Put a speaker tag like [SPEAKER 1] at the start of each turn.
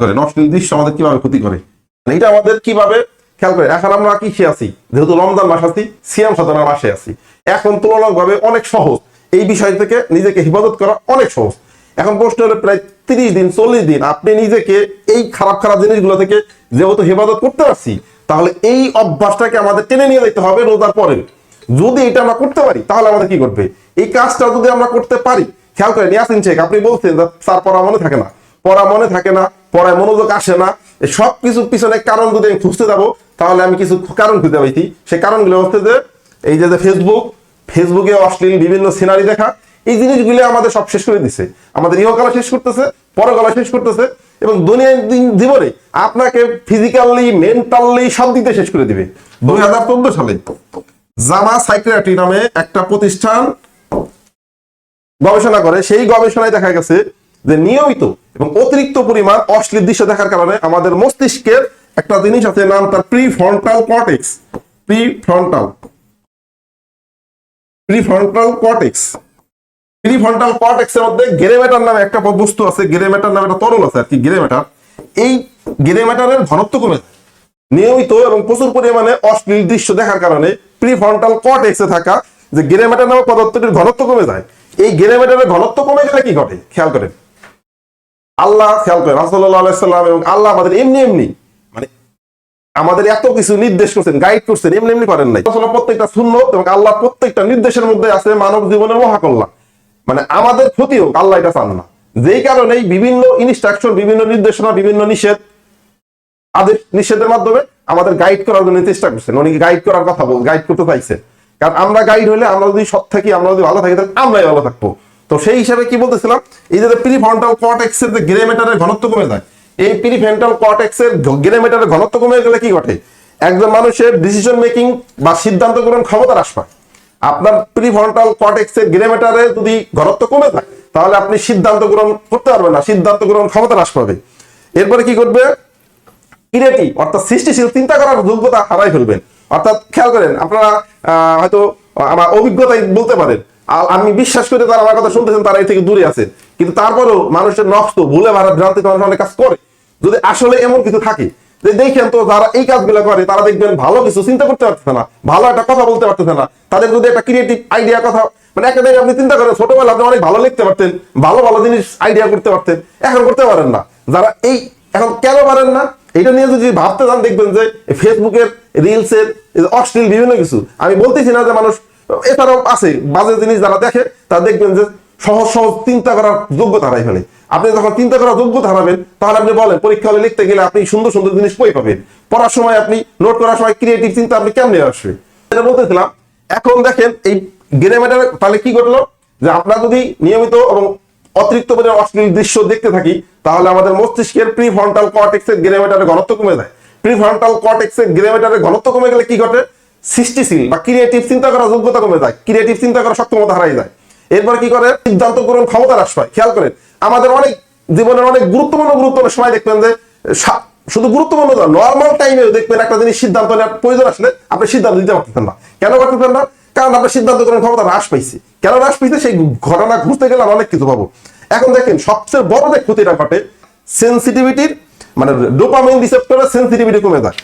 [SPEAKER 1] করে অশ্লীল দৃশ্য আমাদের কীভাবে ক্ষতি করে? মানে এটা আমাদের কীভাবে খেয়াল করে? এখন আমরা কি খেয়ে আছি? যেহেতু রমজান মাস আছি, সিয়াম সাধনার মাসে আছি। এখন তুলনামূলকভাবে অনেক সহজ। এই বিষয় থেকে নিজেকে হিফাজত করা অনেক সহজ। এখন প্রশ্ন হলো, প্রায় তিরিশ দিন, চল্লিশ দিন আপনি নিজেকে এই খারাপ খারাপ জিনিসগুলো থেকে যেহেতু হেফাজত করতে পারছি, তাহলে এই অভ্যাসটাকে আমাদের টেনে নিয়ে যেতে হবে রোজার পরে যদি এটা আমরা করতে পারি, তাহলে আমাদের কি করবে এই কাজটা যদি আমরা করতে পারি, খেয়াল করেন, ইয়াসিন শেখ, আপনি বলছেন স্যার, পড়া মনে থাকে না। পড়া মনে থাকে না পড়ায় মনোযোগ আসে না সব কিছুর পিছনে কারণ যদি আমি খুঁজতে যাব, তাহলে আমি কিছু কারণ খুঁজে পাইছি। সেই কারণগুলো হচ্ছে যে, এই যে ফেসবুক ফেসবুকে অশ্লীল বিভিন্ন সিনারি দেখা, এই জিনিসগুলো আমাদের সব শেষ করে দিছে। আমাদের ইহকালা শেষ করতেছে পরকালা শেষ করতেছে, এবং দৈনন্দিন জীবনে আপনাকে ফিজিক্যালি মেন্টালি সব দিতে শেষ করে দিবে। দুই হাজার চোদ্দ সালে জামা সাইক্রিয়াট্রি নামে একটা প্রতিষ্ঠান গবেষণা করে, সেই গবেষণায় দেখা গেছে যে নিয়মিত এবং অতিরিক্ত পরিমাণ অশ্লীল দৃশ্য দেখার কারণে আমাদের মস্তিষ্কের একটা জিনিস আছে, নাম তার pre frontal cortex pre frontal prefrontal cortex prefrontal cortex এর মধ্যে গ্রেমেটার নামে একটা বস্তু আছে, গ্রেমেটার নামে একটা তরল আছে, আর কি গ্রেমেটার। এই গ্রেমেটারের ঘনত্ব কমে। নিয়মিত এবং প্রচুর পরিমাণে অশ্লীল দৃশ্য দেখার কারণে প্রিফ্রন্টাল কর্টেক্সে থাকা যে গ্রেমেটার নামে পদার্থটির ঘনত্ব কমে যায়। এই গ্রেমেটারের ঘনত্ব কমে গেলে কি ঘটে? খেয়াল করেন। আল্লাহ খেয়াল করেন সাল্লাম এবং আল্লাহ আমাদের এমনি এমনি মানে আমাদের এত কিছু নির্দেশ করছেন গাইড করছেন, এমনি এমনি করেন নাই। প্রত্যেকটা শূন্য এবং আল্লাহ প্রত্যেকটা নির্দেশের মধ্যে আছে মানব জীবনের মহাকল্যাণ মানে আমাদের ক্ষতি হোক, আল্লাহ এটা চান না। যেই কারণেই বিভিন্ন ইনস্ট্রাকশন বিভিন্ন নির্দেশনা, বিভিন্ন নিষেধ, আদেশ, নিষেধের মাধ্যমে আমাদের গাইড করার জন্য চেষ্টা করছেন। উনি গাইড করার কথা বল গাইড করতে চাইছে। কারণ আমরা গাইড হলে আমরা যদি সৎ থাকি, আমরা যদি ভালো থাকি, তাহলে আমরাই ভালো থাকব। তো সেই হিসাবে কি বলতেছিলাম? এই যে প্রিফ্রন্টাল কর্টেক্সের যে গ্রেমেটারের ঘনত্ব কমে যায়, এই প্রিফ্রন্টাল কর্টেক্সের গ্রেমেটারের ঘনত্ব কমে গেলে কি ঘটে? একজন মানুষের ডিসিশন মেকিং বা সিদ্ধান্ত গ্রহণ ক্ষমতা হ্রাস পায়। আপনার প্রিফ্রন্টাল কর্টেক্সের গ্রেমেটারে যদি ঘনত্ব কমে যায়, তাহলে আপনি সিদ্ধান্ত গ্রহণ করতে পারবেন না, সিদ্ধান্ত গ্রহণ ক্ষমতা হ্রাস পাবে। এরপরে কি করবে ক্রিয়েটিভ অর্থাৎ সৃষ্টিশীল চিন্তা করার যোগ্যতা হারাই ফেলবেন। অর্থাৎ খেয়াল করেন, আপনারা হয়তো আমার অভিজ্ঞতাই বলতে পারেন আমি বিশ্বাস করে তারা আমার কথা শুনতেছেন, তারা এই থেকে দূরে আছে। কিন্তু তারপরেও মানুষের নষ্ট ভুলে ভাড়া ভ্রান্তিতে মানুষ অনেক কাজ করে। যদি আসলে এমন কিছু থাকে, যে দেখেন তো যারা এই কাজগুলো করে, তারা দেখবেন ভালো কিছু চিন্তা করতে পারতেছে না, ভালো একটা কথা বলতে পারতেছে না। তাদের যদি একটা ক্রিয়েটিভ আইডিয়া কথা মানে একটা জায়গায় আপনি চিন্তা করেন ছোটবেলা আপনি অনেক ভালো লিখতে পারতেন, ভালো ভালো জিনিস আইডিয়া করতে পারতেন, এখন করতে পারেন না। যারা এই এখন কেন পারেন না? এটা নিয়ে যদি ভাবতে যান, দেখবেন যে ফেসবুকের রিলসের অশ্লীল বিভিন্ন কিছু। আমি বলতেছি না যে মানুষ এছাড়াও আছে বাজে জিনিস যারা দেখে, তারা দেখবেন যে সহজ সহজ চিন্তা করার যোগ্যতা হারাই ফেলে। আপনি যখন চিন্তা করার যোগ্যতা হারাবেন, তাহলে আপনি বলেন, পরীক্ষা হলে লিখতে গেলে আপনি সুন্দর সুন্দর জিনিস কই পাবেন? পড়ার সময় আপনি নোট করার সময় ক্রিয়েটিভ চিন্তা আপনি কেমনে আসবে? এটা বলতেছিলাম, এখন দেখেন এই গ্রেমেটার তাহলে কি ঘটলো? যে আপনার যদি নিয়মিত এবং অতিরিক্ত পরিমাণ অশ্লীল দৃশ্য দেখতে থাকি, তাহলে আমাদের মস্তিষ্কের প্রিফ্রন্টাল কর্টেক্সের গ্রেমেটারের ঘনত্ব কমে যায়। প্রিফ্রন্টাল কর্টেক্সের গ্রেমেটারের ঘনত্ব কমে গেলে কি ঘটে? সৃষ্টিশীল বা ক্রিয়েটিভ চিন্তা করার যোগ্যতা কমে যায় ক্রিয়েটিভ চিন্তা করার সক্ষমতা হারাই যায়। এরপর কি করে? সিদ্ধান্ত গ্রহণ ক্ষমতা হ্রাস পায়। খেয়াল করেন, আমাদের অনেক জীবনের অনেক গুরুত্বপূর্ণ গুরুত্বপূর্ণ সময় দেখবেন যে শুধু গুরুত্বপূর্ণ নর্মাল টাইমে দেখবেন একটা জিনিস সিদ্ধান্ত নেওয়ার প্রয়োজন আসলে আপনি সিদ্ধান্ত দিতে পারতেছেন না। কেন পারতেছেন না? কারণ আপনার সিদ্ধান্ত গ্রহণ ক্ষমতা হ্রাস পাইছে। কেন হ্রাস পাইছে? সেই ঘটনা ঘুরতে গেলে আমরা অনেক কিছু পাবো। এখন দেখেন, সবচেয়ে বড় যে ক্ষতিটা ঘটে সেন্সিটিভিটির মানে ডোপামিন রিসেপ্টরের সেন্সিটিভিটি কমে যায়।